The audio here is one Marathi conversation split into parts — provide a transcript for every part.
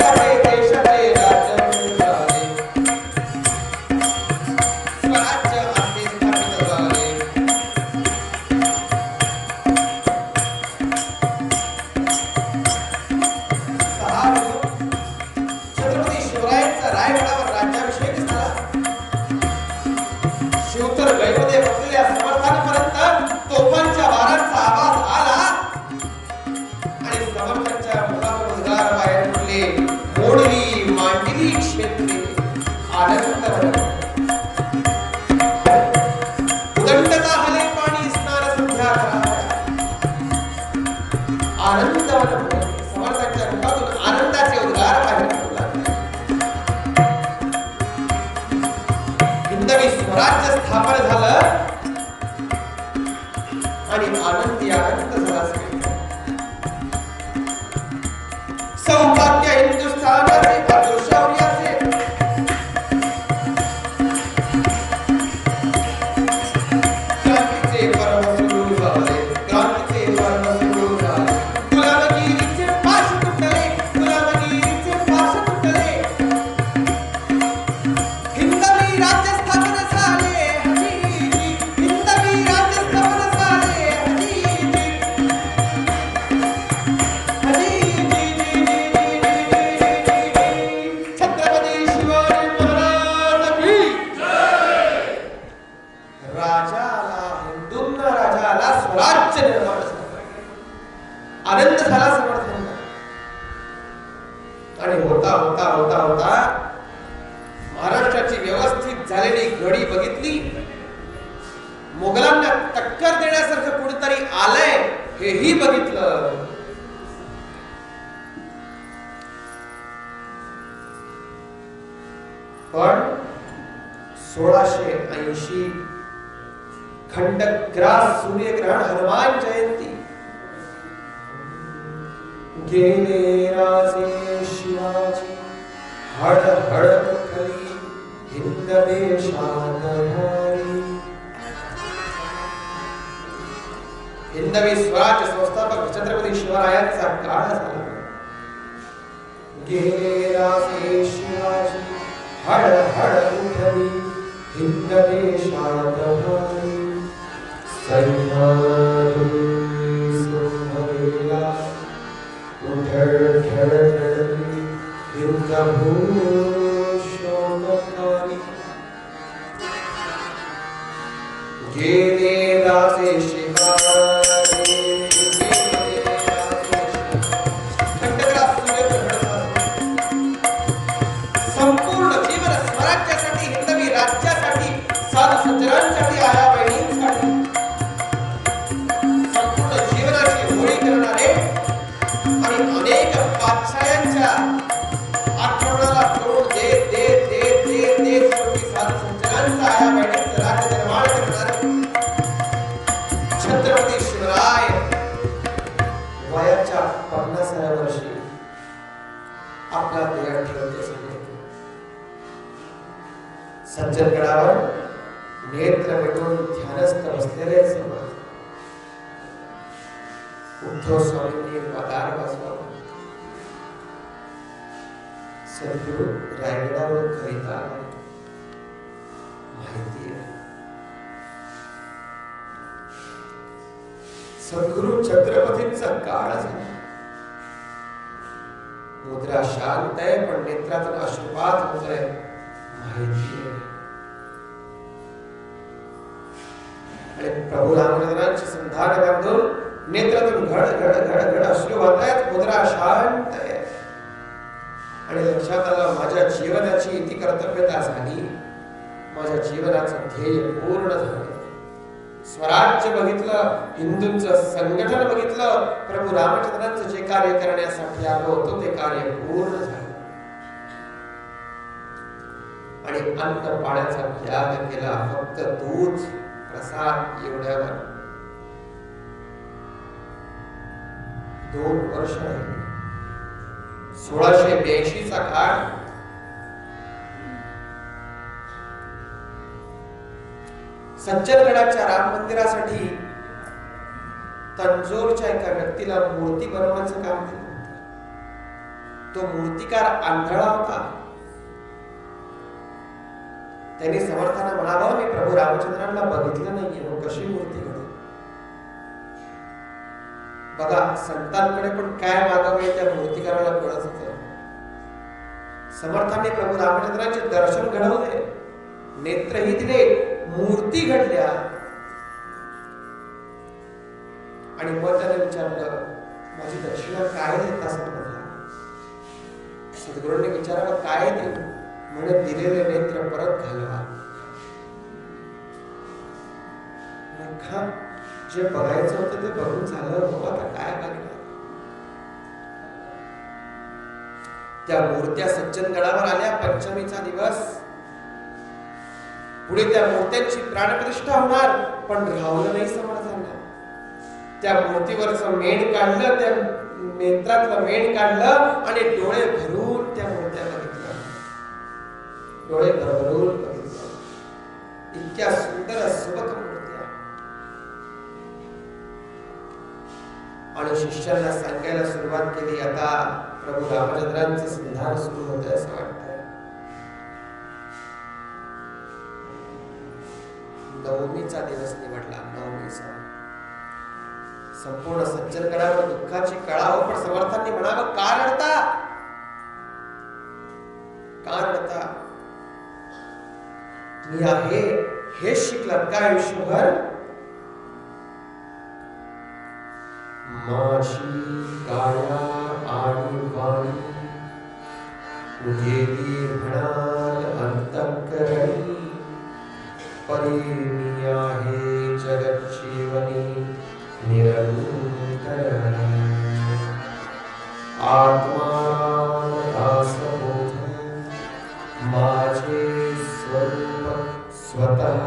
Amém. सौभाग्य हिंदुस्थान खंडग्रास सूर्यग्रहण हनुमान जयंती। गेले राजे शिवाजी हड हड खली हिंद हिंदवी स्वराज्य संस्थापक छत्रपती शिवरायांचा काळ झाला। गेले राजे शिवाजी हड हड उठली हिंद देशात சரிதான் सज्जनगडावर नेत्र मिटून ध्यानस्थ बसलेले समाज उद्धव स्वामींनी पदार वाजवा. सद्गुरु रायगडावर करीता माहिती आहे. सद्गुरु छत्रपतींचा काळ झाला. मुद्रा शांत आहे पण नेत्रातून अश्रुपात होत आहे. माहिती आहे. आणि प्रभू रामचंद्रांची संधान बांधून नेत्रातून घड घड घड घड अश्रू वाहत आहेत मुद्रा शांत आहे. आणि लक्षात आला माझ्या जीवनाची इति कर्तव्यता झाली. माझ्या जीवनाचं ध्येय पूर्ण झालं. स्वराज्य बघितलं हिंदूंचं संघटन बघितलं प्रभू रामचंद्रांचं जे कार्य करण्यासाठी आलो होतो ते कार्य पूर्ण झालं. आणि अन्न पाण्याचा त्याग केला फक्त दूध प्रसाद एवढ्यावर. दोन वर्ष सोळाशे ब्याऐंशी चा काळ. सज्जनगडाच्या राम मंदिरासाठी तंजोरच्या एका व्यक्तीला मूर्ती बनवण्याचं काम दिलं तो मूर्तिकार आंधळा होता. त्यांनी समर्थानं म्हणावं मी प्रभू रामचंद्रांना बघितलं नाहीये. मग कशी मूर्ती घडू बघा संतांकडे पण काय मागावे त्या मूर्तीकाराला कळत होत. समर्थांनी प्रभू रामचंद्रांचे दर्शन घडवले. नेत्रही दिले मूर्ती घडल्या. आणि मग त्याने विचारलं माझी दक्षिणा काय देता समजला सद्गुरूंनी विचारावं काय देऊ म्हणे दिलेले नेत्र परत घालवा. जे बघायचं होतं ते बघून झालं आता काय बघणार? त्या मूर्त्या सज्जनगडावर आल्या पंचमीचा दिवस. पुढे त्या मूर्त्यांची प्राणप्रतिष्ठा होणार पण राहुलं नाही समर्थांना त्या मूर्तीवरचं मेण काढलं त्या नेत्रातलं मेण काढलं आणि डोळे भरून डोळे भरभरून इतक्या सुंदर सुबक मूर्त्या आणि शिष्यांना सांगायला सुरुवात केली आता प्रभू रामचंद्रांचं संधान सुरू होत असं वाटत नवमीचा दिवस निवडला नवमीचा. संपूर्ण सज्जनगडावर दुःखाची कळाव पण समर्थांनी म्हणावं का रडता? का रडता? मी आहे हे शिकलात आयुष्यभर? माझी काया आणि वाणी अंतकरणी आहे जगज्जीवनी निरंतर आत्माराम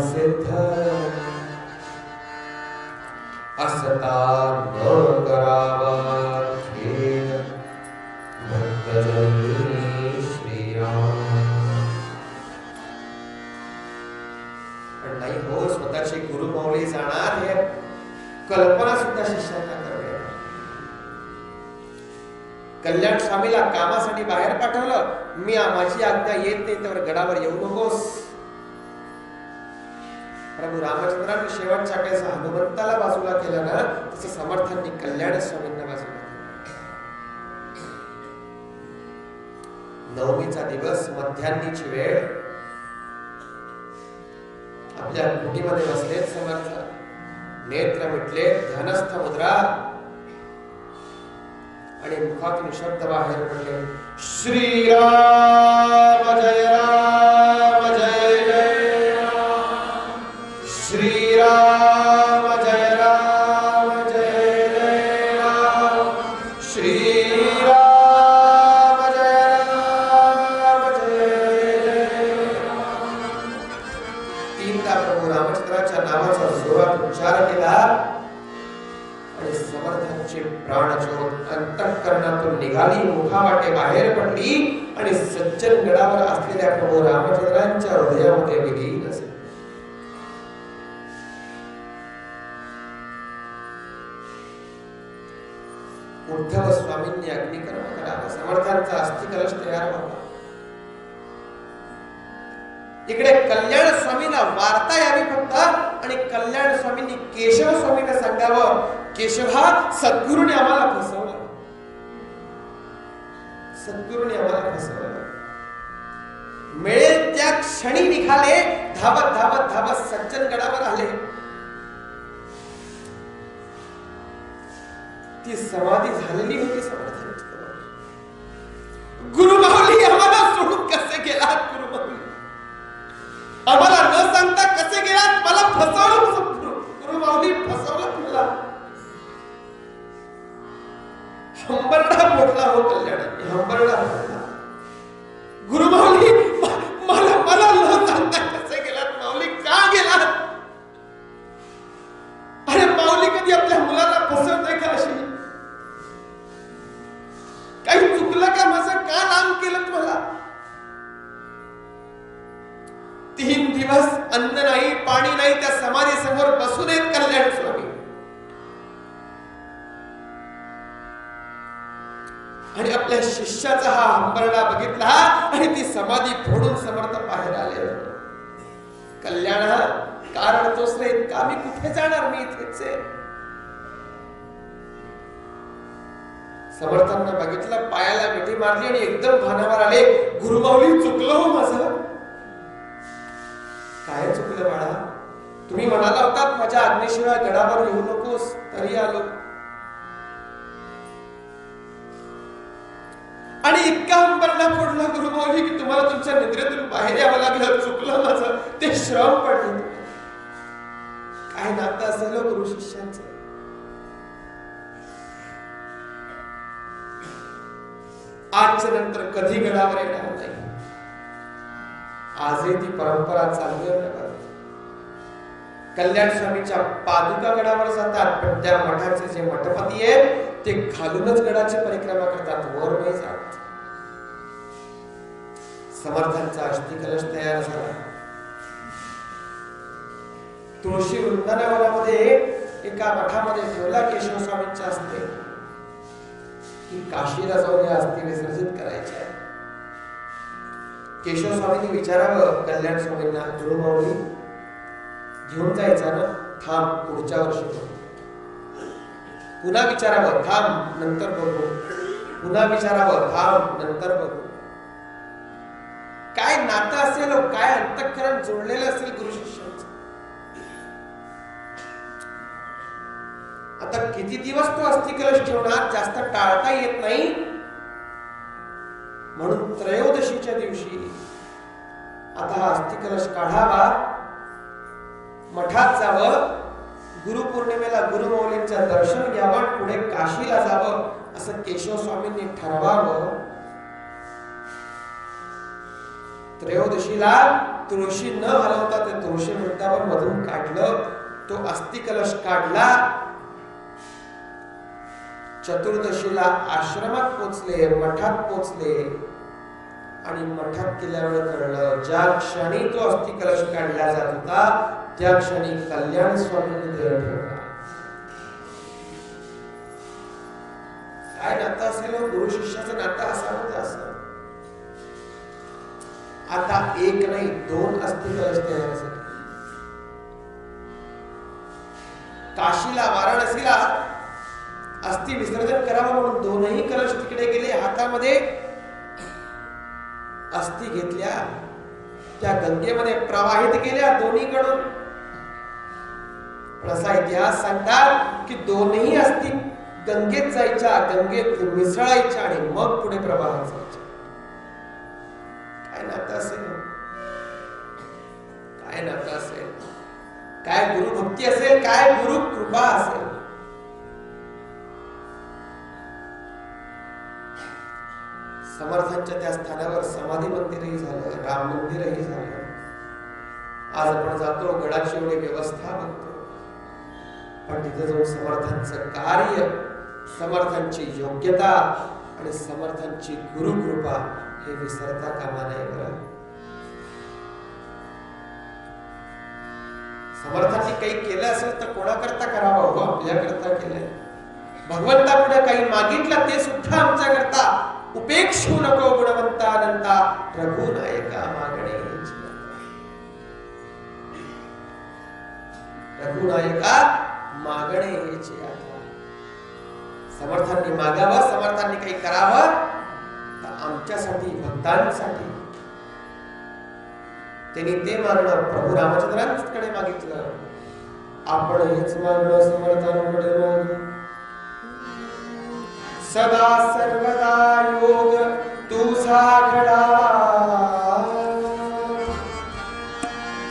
सिद्ध असता न करावा खेद भक्तजनी श्रीराम पण नाही हो गुरु गुरुमौली जाणार हे कल्पना सुद्धा शिष्यांना करूया कल्याण स्वामीला कामासाठी बाहेर पाठवलं. मी माझी आज्ञा येत नाही तर गडावर येऊ नकोस. प्रभू रामचंद्रांनी शेवटच्या वेळेस हनुमंताला बाजूला केलं ना तसं समर्थांनी कल्याण स्वामींना बाजूला नवमीचा दिवस मध्यान्नीची वेळ. आपल्या कुटीमध्ये बसलेत समर्थ. नेत्र मिटले ध्यानस्थ मुद्रा. आणि मुखातून शब्द बाहेर पडले. श्रीराम जय राम. तीनदा प्रभू रामचंद्राच्या नावाचा जोरात उच्चार केला. आणि समर्थांची प्राणज्योत अंतःकरणातून निघाली. मुखावाटे बाहेर पडली आणि सज्जन गडावर असलेल्या प्रभू रामचंद्रांच्या हृदयामध्ये विलीन असे उद्धव स्वामींनी अग्निकर्म करावा समर्थांचा अस्थिकलश तयार व्हावा इकडे कल्याण स्वामीला वार्ता यावी फक्त आणि कल्याण स्वामींनी केशव स्वामींना सांगावं. केशवा सद्गुरूने आम्हाला फसवलं. सद्गुरूने आम्हाला फसवलं. मिळेल त्या क्षणी निघाले धावत धावत धावत सज्जन गडावर आले. ती समाधी झालेली होती गुरु गुरुमाऊली आम्हाला सोडून कसे गेला गुरुमाऊली आम्हाला न सांगता कसे गेलात मला फसवलं गुरु गुरुमाऊली फसवलं तुला. हंबरडा मोठला हो कल्याण. हंबरडा मोठला फोडून समर्थ बाहेर आले. कल्याण कारण तोच नाही का मी कुठे जाणार मी इथेच? समर्थांना बघितलं पायाला मिठी मारली आणि एकदम भानावर आले. गुरुमाऊली चुकलं हो माझं. काय चुकलं बाळा? तुम्ही म्हणाला होतात माझ्या अग्निशिवाय गडावर येऊ नकोस तरी आलो. आणि इतका अंबरला फोडला गुरुमाऊली की तुम्हाला तुमच्या निद्रेतून बाहेर यावं लागलं चुकलं माझं ते श्रम पडले. काय नातं असेल हो गुरु शिष्यांचं? आजच्या नंतर कधी गडावर येणार नाही? आजही ती परंपरा चालू आहे कल्याण स्वामीच्या पादुका गडावर जातात पण त्या मठाचे जे मठपती आहेत ते खालूनच गडाची परिक्रमा करतात वर नाही जात. समर्थांचा अष्टी कलश तयार झाला. तुळशी वृंदावनामध्ये एका मठामध्ये ठेवला केशव स्वामींच्या असते की काशीला जाऊन या अस्थि विसर्जित करायच्या आहे. केशव स्वामींनी विचारावं कल्याण स्वामींना गुरुमाऊली घेऊन जायचा ना? थांब पुढच्या वर्षी पुन्हा विचारावं थांब नंतर बघू. पुन्हा विचारावं थांब नंतर बघू. काय नातं असेल हो, काय अंतःकरण जोडलेलं असेल गुरु शिष्याच? आता किती दिवस तो अस्थि कलश ठेवणार जास्त टाळता येत नाही? म्हणून त्रयोदशीच्या दिवशी आता हा अस्थि कलश काढावा मठात जावं गुरुपौर्णिमेला गुरुमौलींचं दर्शन घ्यावं पुढे काशीला जावं असं केशव स्वामींनी ठरवावं. त्रयोदशीला तुळशी न हलवता ते तुळशी वृंदावन मधून काढलं. तो अस्थि कलश काढला. चतुर्दशीला आश्रमात पोचले मठात पोचले. आणि मठात गेल्यावर कळलं ज्या क्षणी तो अस्थि कलश काढला जात होता त्या क्षणी कल्याण स्वामींनी देह ठेवला. काय नातं असेल हो? गुरु शिष्याचं नातं असावं असं. आता एक नाही दोन अस्थि कलश काशीला वाराणसीला अस्थि विसर्जन करावं म्हणून दोनही कलश तिकडे गेले. हातामध्ये अस्थि घेतल्या. त्या गंगेमध्ये प्रवाहित केल्या दोन्हीकडून. पण असा इतिहास सांगतात की दोनही अस्थि गंगेत जायच्या गंगेत मिसळायच्या आणि मग पुढे प्रवाहात जायच्या. काय नातं असेल? काय नातं असेल? काय गुरु भक्ती असेल? काय गुरु कृपा असेल? समर्थांच्या त्या स्थानावर समाधी मंदिरही झालं राम मंदिरही झालं. आज आपण जातो गडाची एवढी व्यवस्था बघतो. पण तिथे जाऊन समर्थांचं कार्य समर्थांची योग्यता आणि समर्थांची गुरुकृपा हे विसरता कामा नये बरं. समर्थांनी काही केलं असेल तर कोणाकरता करावं हो? आपल्याकरता केलंय. भगवंता पुढे काही मागितलं ते सुद्धा आमच्याकरता उपेक्षू नको गुणवंता अनंता रघुनायका मागणे रघुनायका मागणे हेची आठवण समर्थांनी मागावं समर्थांनी काही करावं तर आमच्यासाठी भक्तांसाठी. त्यांनी ते मागणं प्रभू रामचंद्रांकडे मागितलं. आपण हेच मागणं समर्थांकडे मागू. सदा सर्वदा योग तुझा घडावा.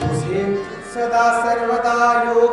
तुझे सदा सर्वदा योग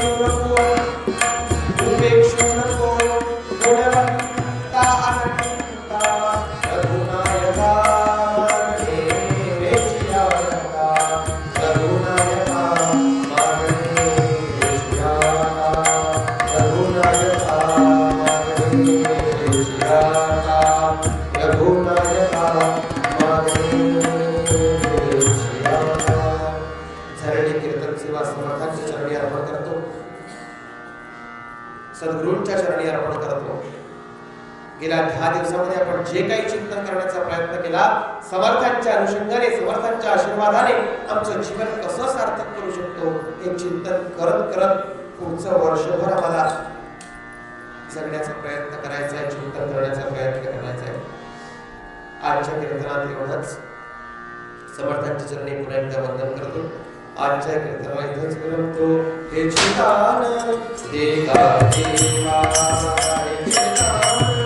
चरणी अर्पण करतो गेल्या दहा दिवसामध्ये आपण जे काही चिंतन करण्याचा प्रयत्न केला समर्थांच्या अनुषंगाने समर्थांच्या आशीर्वादाने आमचं जीवन कसं सार्थक करू शकतो हे चिंतन करत करत पुढचं वर्षभर आम्हाला जगण्याचा प्रयत्न करायचा आहे चिंतन करण्याचा प्रयत्न करायचा आहे. आजच्या कीर्तनात एवढंच. समर्थांच्या चरणी पुन्हा एकदा वंदन करतो. आजच्या कथा इथंच करतो हे चिंतान देवा देवा हे